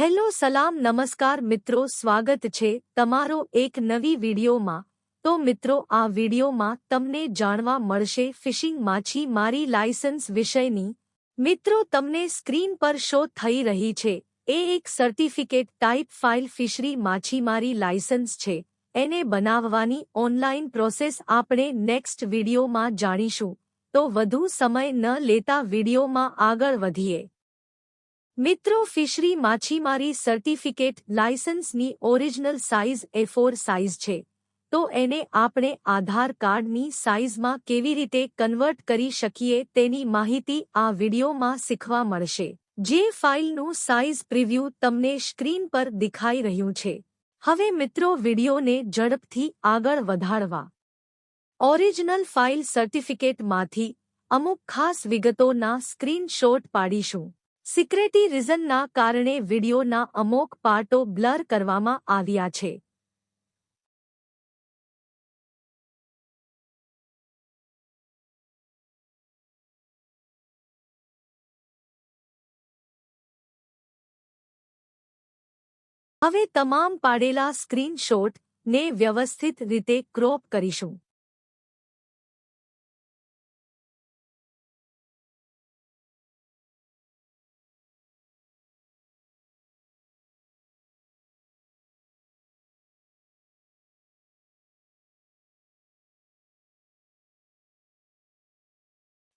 Hello સલામ નમસ્કાર મિત્રો, સ્વાગત છે તમારો એક નવી વિડીયોમાં. તો મિત્રો, આ વિડીયોમાં તમને જાણવા મળશે ફિશિંગ માછીમારી લાયસન્સ વિષયની મિત્રો, તમને સ્ક્રીન પર શો થઈ રહી છે. એ એક સર્ટિફિકેટ ટાઈપ ફાઇલ ફિશરી માછીમારી લાયસન્સ છે. એને બનાવવાની ઓનલાઈન પ્રોસેસ આપણે નેક્સ્ટ વિડીયોમાં જાણીશું. તો વધુ સમય ન લેતા વિડીયોમાં આગળ વધીએ. મિત્રો, ફિશરી માછીમારી certificate લાયસન્સની original size A four size છે. તો એને આપણે આધાર કાર્ડની સાઇઝમાં કેવી રીતે કન્વર્ટ કરી શકીએ તેની માહિતી આ વિડીયોમાં શીખવા મળશે. જે ફાઇલનું સાઇઝ પ્રિવ્યૂ તમને સ્ક્રીન પર દેખાઈ રહ્યું છે. હવે મિત્રો, વિડીયોને ઝડપથી આગળ વધારવા. ઓરિજિનલ ફાઇલ સર્ટિફિકેટમાંથી અમુક ખાસ વિગતોના સ્ક્રીનશોટ પાડીશું. સિક્રેટી રીઝનના કારણે વિડીયોના અમુક પાર્ટો બ્લર કરવામાં આવ્યા છે. હવે તમામ પાડેલા સ્ક્રીનશોટ ને વ્યવસ્થિત રીતે ક્રોપ કરીશું.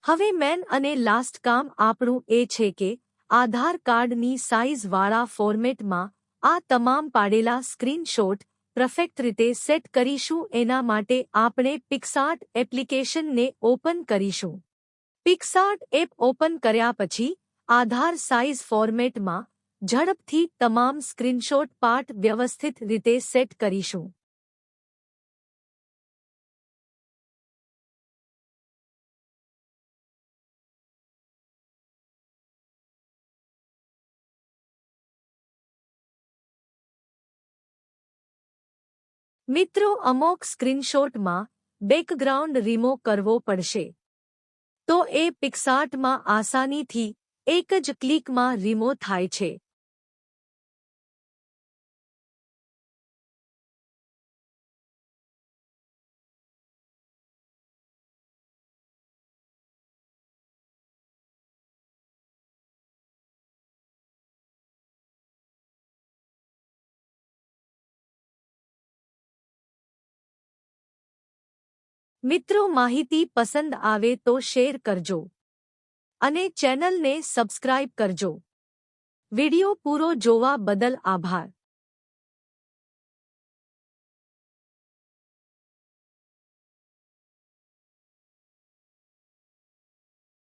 હવે મેન અને લાસ્ટ કામ આપણું એ છે કે આધાર કાર્ડની સાઇઝવાળા ફોર્મેટમાં આ તમામ પાડેલા સ્ક્રીનશોટ પરફેક્ટ રીતે સેટ કરીશું એના માટે આપણે પિક્સાર્ટ એપ્લિકેશનને ઓપન કરીશું. પિક્સાર્ટ એપ ઓપન કર્યા પછી આધાર સાઇઝ ફોર્મેટમાં ઝડપથી તમામ સ્ક્રીનશોટ પાર્ટ વ્યવસ્થિત રીતે સેટ કરીશું. મિત્રો, અમોક સ્ક્રીનશોટમાં બેકગ્રાઉન્ડ રિમો કરવો પડશે. તો એ પિક્સાર્ટમાં આસાનીથી એક જ ક્લિકમાં રિમો થાય છે. મિત્રો માહિતી પસંદ આવે તો શેર કરજો અને ચેનલને સબસ્ક્રાઇબ કરજો. વિડિયો પૂરો જોવા બદલ આભાર.